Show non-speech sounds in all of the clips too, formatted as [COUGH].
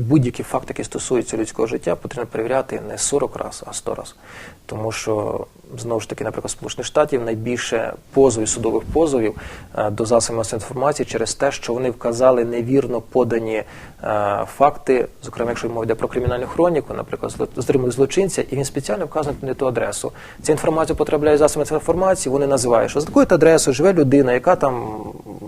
будь-які факти, які стосуються людського життя, потрібно перевіряти не 40 разів, а 100 разів. Тому що, знову ж таки, наприклад, Сполучених Штатів найбільше позовів, судових позовів е, до засобів масової інформації через те, що вони вказали невірно подані е, факти, зокрема, якщо мова йде про кримінальну хроніку, наприклад, зло- злочинця, і він спеціально вказує не ту адресу. Ця інформація потрапляє в засоби інформації, вони називають, що за такою адресою живе людина, яка там м,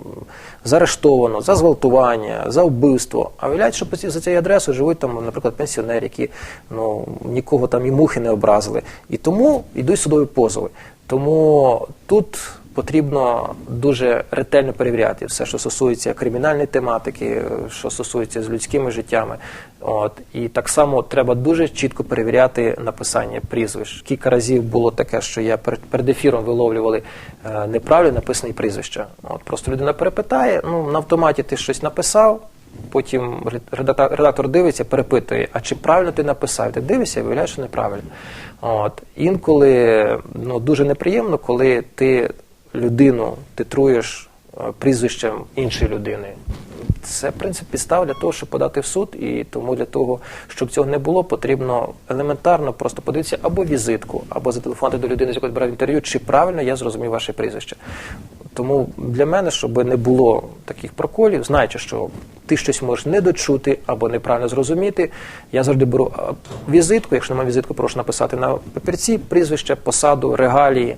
заарештовано за зґвалтування, за вбивство. А виявляється, що за цією адресою живуть там, наприклад, пенсіонери, які ну нікого там і мухи не образили. І тому йдуть судові позови. Тому тут потрібно дуже ретельно перевіряти все, що стосується кримінальної тематики, що стосується з людськими життями. От і так само треба дуже чітко перевіряти написання прізвищ. Кілька разів було таке, що я перед, перед ефіром виловлювали е, неправильно написані прізвища. От просто людина перепитає, ну на автоматі ти щось написав. Потім редактор, дивиться, перепитує, а чи правильно ти написав? Ти дивишся і виявляєш, що неправильно. От. Інколи ну, дуже неприємно, коли ти людину титруєш е, прізвищем іншої людини. Це, в принципі, підстава для того, щоб подати в суд, і тому для того, щоб цього не було, потрібно елементарно просто подивитися або візитку, або зателефонувати до людини, з якої брав інтерв'ю, чи правильно я зрозумів ваше прізвище. Тому для мене, щоб не було таких проколів, знаючи, що ти щось можеш не дочути або неправильно зрозуміти, я завжди беру візитку. Якщо немає візитку, прошу написати на папірці прізвище, посаду, регалії.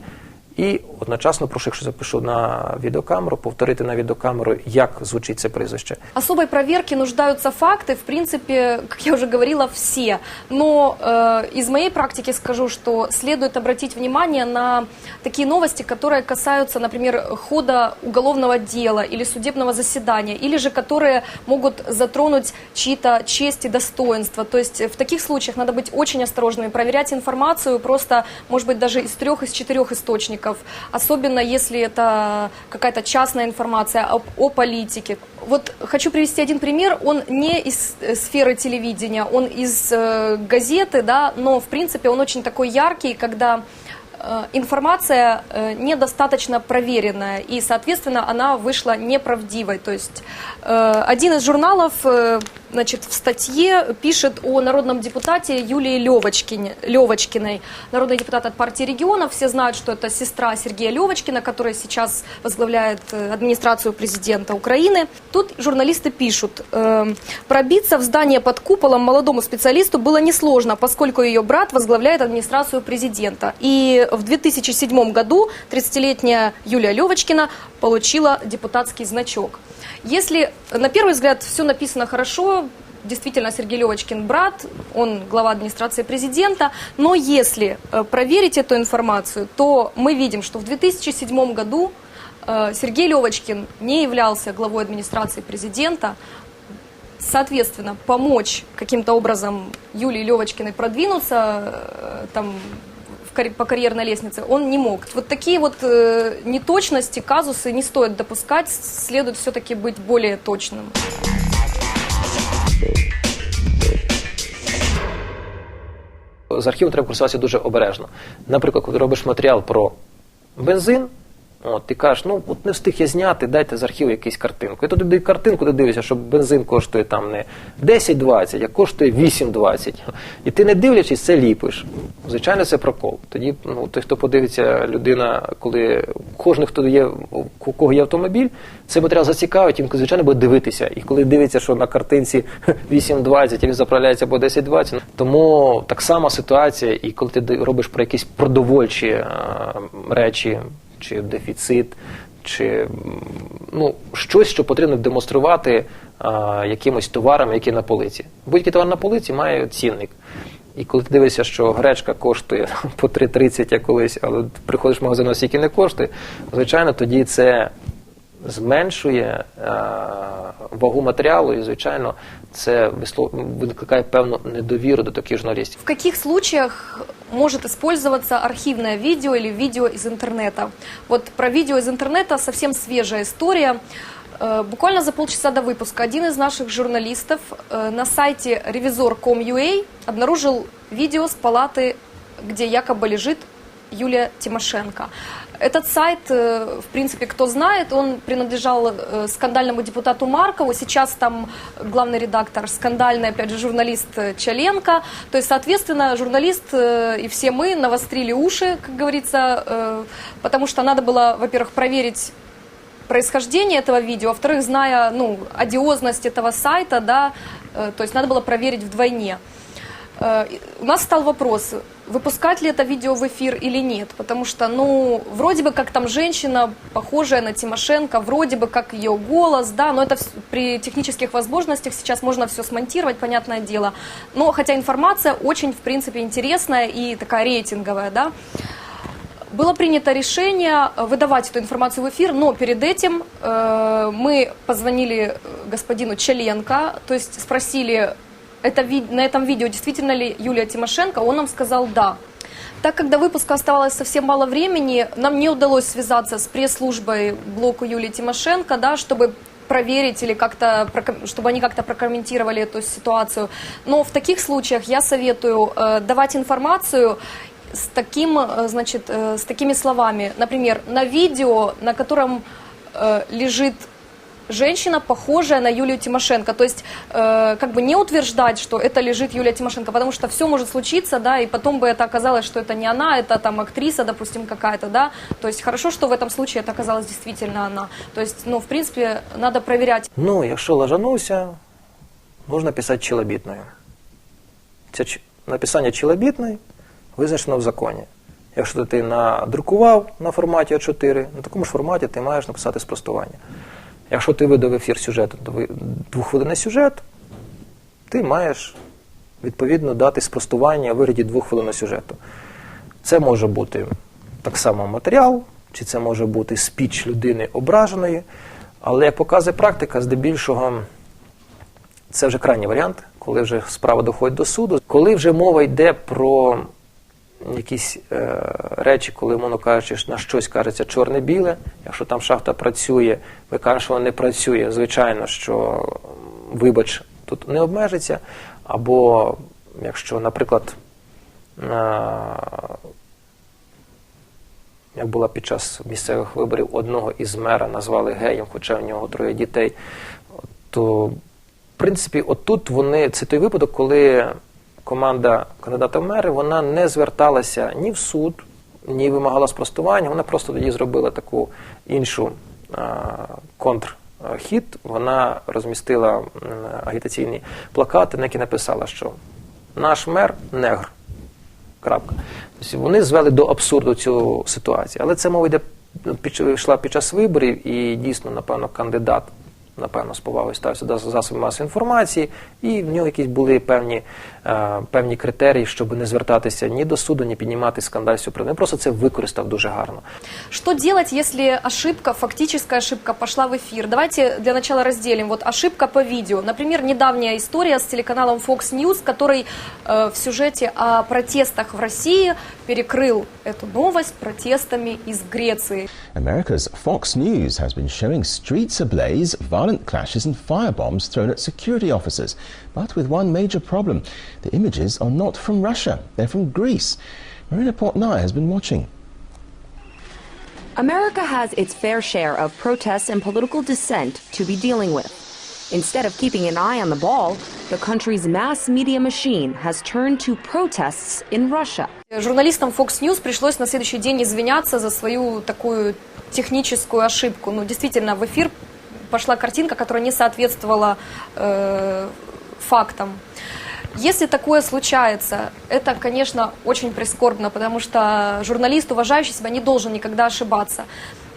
І одночасно прошу, якщо запишу на відеокамеру, повторити на відеокамеру, як звучить це прізвище. Особой проверки нуждаются факты, в принципе, как я уже говорила, все. Но э, из моей практики скажу, что следует обратить внимание на такие новости, которые касаются, например, хода уголовного дела или судебного заседания, или же которые могут затронуть чьи-то честь и достоинство. То есть в таких случаях надо быть очень осторожными, проверять информацию просто, может быть, даже из трех, из четырех источников, особенно если это какая-то частная информация о, о политике. Вот хочу привести один пример. Он не из э, сферы телевидения, он из э, газеты, да, но в принципе он очень такой яркий, когда э, информация э, недостаточно проверенная, и, соответственно, она вышла неправдивой. То есть э, один из журналов э, значит, в статье пишет о народном депутате Юлии Левочкине, Левочкиной. Народный депутат от партии регионов. Все знают, что это сестра Сергея Левочкина, которая сейчас возглавляет э, администрацию президента Украины. Тут журналисты пишут, э, пробиться в здание под куполом молодому специалисту было несложно, поскольку ее брат возглавляет администрацию президента. И в 2007 году 30-летняя Юлия Левочкина получила депутатский значок. Если на первый взгляд все написано хорошо, действительно Сергей Левочкин брат, он глава администрации президента, но если э, проверить эту информацию, то мы видим, что в 2007 году э, Сергей Левочкин не являлся главой администрации президента, соответственно, помочь каким-то образом Юлии Левочкиной продвинуться э, там, карь- по карьерной лестнице, он не мог. Вот такие вот э, неточности, казусы не стоит допускать, следует все-таки быть более точным. З архівом треба користуватися дуже обережно. Наприклад, коли робиш матеріал про бензин, от, ти кажеш, ну от не встиг я зняти, дайте з архіву якусь картинку. І тут дають картинку, ти дивишся, що бензин коштує там не 10-20, а коштує 8-20. І ти не дивлячись, це ліпиш. Звичайно, це прокол. Тоді ну, той, хто подивиться, людина, коли кожен, хто є, у кого є автомобіль, цей матеріал зацікавить, він, звичайно, буде дивитися. І коли дивиться, що на картинці [LAUGHS] 8.20, а він заправляється по 10.20, тому так само ситуація, і коли ти робиш про якісь продовольчі е, речі, чи дефіцит, чи ну, щось, що потрібно демонструвати а, якимось товарам, які на полиці. Будь-який товар на полиці має цінник. І коли ти дивишся, що гречка коштує [LAUGHS] по 3,30 як колись, але приходиш в магазин, а стільки не коштує, звичайно, тоді це зменшує е, вагу матеріалу, і, звичайно, це висло- викликає певну недовіру до таких журналістів. В каких случаях может использоваться архивное видео или видео из интернета? Вот про видео из интернета совсем свежая история. Э, Буквально за полчаса до выпуска один из наших журналистов э, на сайте revizor.com.ua обнаружил видео с палаты, где якобы лежит Юлия Тимошенко. Этот сайт, э, в принципе, кто знает, он принадлежал э, скандальному депутату Маркову. Сейчас там главный редактор скандальный, опять же, журналист э, Чаленко. То есть, соответственно, журналист и все мы навострили уши, как говорится, потому что надо было, во-первых, проверить происхождение этого видео, во-вторых, зная ну, одиозность этого сайта, да, то есть надо было проверить вдвойне. Э, У нас стал вопрос, выпускать ли это видео в эфир или нет, потому что, ну, вроде бы как там женщина, похожая на Тимошенко, вроде бы как ее голос, да, но это при технических возможностях сейчас можно все смонтировать, понятное дело. Но хотя информация очень, в принципе, интересная и такая рейтинговая, да. Было принято решение э, выдавать эту информацию в эфир, но перед этим э, мы позвонили э, господину Челенко, то есть спросили, это, на этом видео действительно ли Юлия Тимошенко, он нам сказал «да». Так как до выпуска оставалось совсем мало времени, нам не удалось связаться с пресс-службой блоку Юлии Тимошенко, да, чтобы проверить или как-то, чтобы они как-то прокомментировали эту ситуацию. Но в таких случаях я советую э, давать информацию с таким, э, значит, э, с такими словами. Например, на видео, на котором э, лежит женщина, похожая на Юлию Тимошенко. То есть, э, как бы не утверждать, что это лежит Юлия Тимошенко, потому что все может случиться, да, и потом бы это оказалось, что это не она, это там актриса, допустим, какая-то, да. То есть хорошо, что в этом случае это оказалась действительно она. То есть, ну, в принципе, надо проверять. Ну, якщо лажанувся, можна писати чилобітною. Це ч- написання чилобітної визначено в законі. Якщо ти надрукував на форматі А4, на такому ж форматі ти маєш написати спростування. Якщо ти видав ефір сюжет, дви- двоххвилинний сюжет, ти маєш відповідно дати спростування у вигляді двоххвилинного сюжету. Це може бути так само матеріал, чи це може бути спіч людини ображеної, але як показує практика, здебільшого це вже крайній варіант, коли вже справа доходить до суду. Коли вже мова йде про якісь е, речі, коли, мовно кажучи, на щось кажеться чорне-біле, якщо там шахта працює, ви кажете, що вона не працює, звичайно, що вибач тут не обмежиться. Або якщо, наприклад, е, як була під час місцевих виборів одного із мера назвали геєм, хоча в нього троє дітей, то в принципі, отут вони це той випадок, коли команда кандидата в мери вона не зверталася ні в суд, ні вимагала спростування. Вона просто тоді зробила таку іншу а, контрхід. Вона розмістила агітаційні плакати, на які написала, що наш мер негр. Крапка. Тобто вони звели до абсурду цю ситуацію. Але це мова йде йшла під час виборів, і дійсно, напевно, кандидат, напевно, з повагою ставився до засобів масової інформації, і в нього якісь були певні, е, певні критерії, щоб не звертатися ні до суду, ні піднімати скандаль з цього приводу. Він просто це використав дуже гарно. Что делать, если ошибка, фактическая ошибка пошла в эфир? Давайте для начала разделим. Вот ошибка по видео. Например, недавняя история с телеканалом Fox News, который э, в сюжете о протестах в России перекрыл эту новость протестами из Греции. America's Fox News has been showing streets ablaze, violent clashes, and firebombs thrown at security officers. But with one major problem the images are not from Russia, they're from Greece. Marina Portnoy has been watching. America has its fair share of protests and political dissent to be dealing with. Instead of keeping an eye on the ball, the country's mass media machine has turned to protests in Russia. Журналистам Fox News пришлось на следующий день извиняться за свою такую техническую ошибку. Ну, действительно, в эфир пошла картинка, которая не соответствовала э, фактам. Если такое случается, это, конечно, очень прискорбно, потому что журналист, уважающий себя, не должен никогда ошибаться.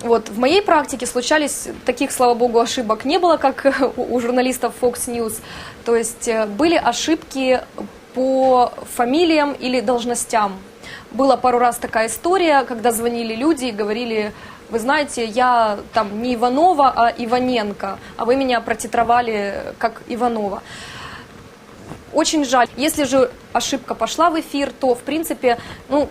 Вот, в моей практике случались, таких, слава богу, ошибок не было, как [LAUGHS] у журналистов Fox News. То есть э, были ошибки по фамилиям или должностям. Была пару раз такая история, когда звонили люди и говорили, вы знаете, я там не Иванова, а Иваненко, а вы меня протитровали как Иванова. Очень жаль. Если же ошибка пошла в эфир, то, в принципе, ну,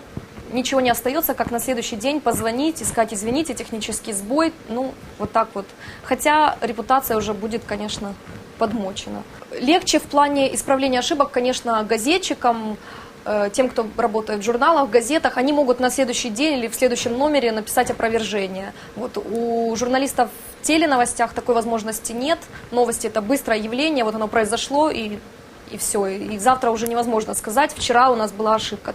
ничего не остается, как на следующий день позвонить и сказать, извините, технический сбой, ну, вот так вот. Хотя репутация уже будет, конечно, подмочена. Легче в плане исправления ошибок, конечно, газетчикам, тем, кто работает в журналах, газетах, они могут на следующий день или в следующем номере написать опровержение. Вот у журналистов в теленовостях такой возможности нет. Новости это быстрое явление, вот оно произошло и и все. И завтра уже невозможно сказать. Вчера у нас была ошибка.